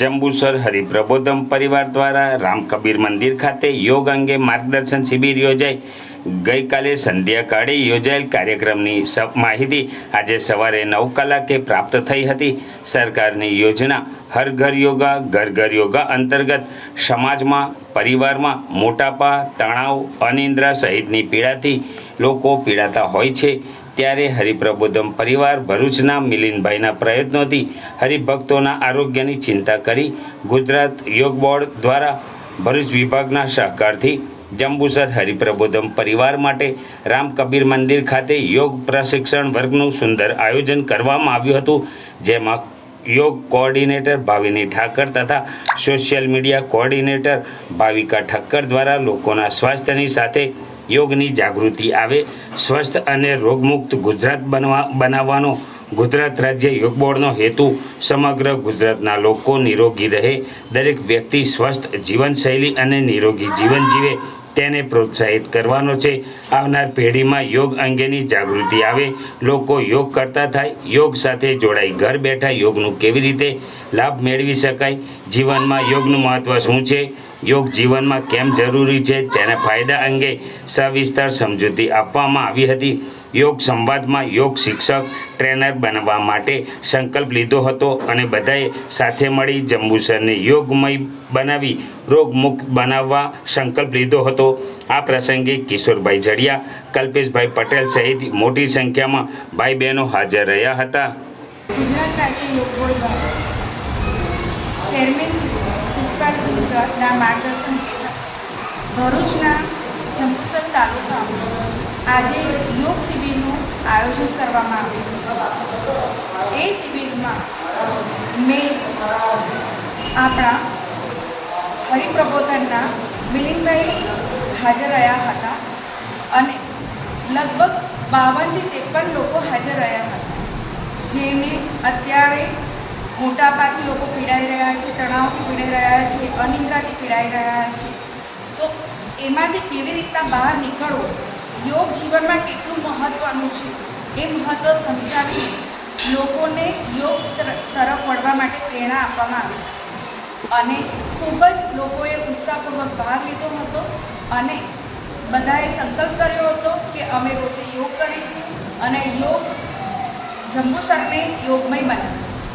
જંબુસર હરિપ્રબોધમ પરિવાર દ્વારા રામ કબીર મંદિર ખાતે યોગ અંગે માર્ગદર્શન શિબિર યોજાઈ. ગઈકાલે સંધ્યાકાળે યોજાયેલ કાર્યક્રમની માહિતી આજે સવારે નવ કલાકે પ્રાપ્ત થઈ હતી. સરકારની યોજના હર ઘર યોગા, ઘર ઘર યોગા અંતર્ગત સમાજમાં, પરિવારમાં મોટાપા, તણાવ, અનિદ્રા સહિતની પીડાથી લોકો પીડાતા હોય છે. ત્યારે હરિપ્રબોધમ પરિવાર ભરૂચના મિલિનભાઈના પ્રયત્નોથી હરિભક્તોના આરોગ્યની ચિંતા કરી ગુજરાત યોગ બોર્ડ દ્વારા ભરૂચ વિભાગના સહકારથી જંબુસર હરિપ્રબોધમ પરિવાર માટે રામ કબીર મંદિર ખાતે યોગ પ્રશિક્ષણ વર્ગનું સુંદર આયોજન કરવામાં આવ્યું હતું, જેમાં યોગ કોઓર્ડિનેટર ભાવિની ઠાકર તથા social media coordinator Bhavika Thakkar દ્વારા લોકોના સ્વાસ્થ્યની સાથે યોગની જાગૃતિ આવે. સ્વસ્થ અને રોગમુક્ત ગુજરાત બનવા, બનાવવાનો ગુજરાત રાજ્ય યોગ બોર્ડનો હેતુ સમગ્ર ગુજરાતના લોકો નિરોગી રહે. દરેક વ્યક્તિ સ્વસ્થ જીવનશૈલી અને નિરોગી જીવન જીવે તેને પ્રોત્સાહિત કરવાનો છે. આવનાર પેઢીમાં યોગ અંગેની જાગૃતિ આવે. લોકો યોગ કરતા થાય. યોગ સાથે જોડાઈ ઘર બેઠા યોગનું કેવી રીતે લાભ મેળવી શકાય? જીવનમાં યોગનું મહત્ત્વ શું છે? યોગ જીવનમાં કેમ જરૂરી છે તેના ફાયદા અંગે સવિસ્તાર સમજૂતી આપવામાં આવી હતી. યોગ સંવાદમાં યોગ શિક્ષક, ટ્રેનર બનવા માટે સંકલ્પ લીધો હતો અને બધાએ સાથે મળી જંબુસરને યોગમય બનાવી રોગમુક્ત બનાવવા સંકલ્પ લીધો હતો. આ પ્રસંગે કિશોરભાઈ જડિયા, કલ્પેશભાઈ પટેલ સહિત મોટી સંખ્યામાં ભાઈ બહેનો હાજર રહ્યા હતા. ગુજરાત રાજ્ય યોગ બોર્ડ ચેરમેન શિષપાલજીના માર્ગદર્શન હેઠળ ભરૂચના જંબુસર તાલુકામાં આજે યોગ શિબિરનું આયોજન કરવામાં આવ્યું એ શિબિરમાં મેં આપણા હરિપ્રબોધનના મિલિંદભાઈ હાજર રહ્યા હતા અને લગભગ બાવનથી ત્રેપન લોકો હાજર રહ્યા હતા. જેને અત્યારે મોટાપાથી લોકો પીડાઈ રહ્યા છે, તણાવથી પીડાઈ રહ્યા છે, અનિદ્રાથી પીડાઈ રહ્યા છે. તો એમાંથી કેવી રીતના બહાર નીકળવું યોગ જીવનમાં કેટલું મહત્ત્વનું છે? એ મહત્ત્વ સમજાવી લોકોને યોગ તરફ વળવા માટે પ્રેરણા આપવામાં આવી. અને ખૂબ જ લોકોએ ઉત્સાહપૂર્વક ભાગ લીધો હતો અને બધાએ સંકલ્પ કર્યો હતો કે અમે રોજે યોગ કરીશું અને યોગ જંબુસરને યોગમય બનાવીશું.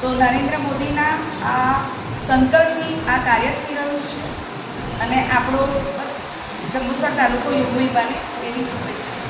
તો નરેન્દ્ર મોદીના આ સંકલ્પથી આ કાર્ય થઈ રહ્યું છે. અને આપણો બસ જંબુસર તાલુકો યોગમય બને એવી શુભેચ્છા.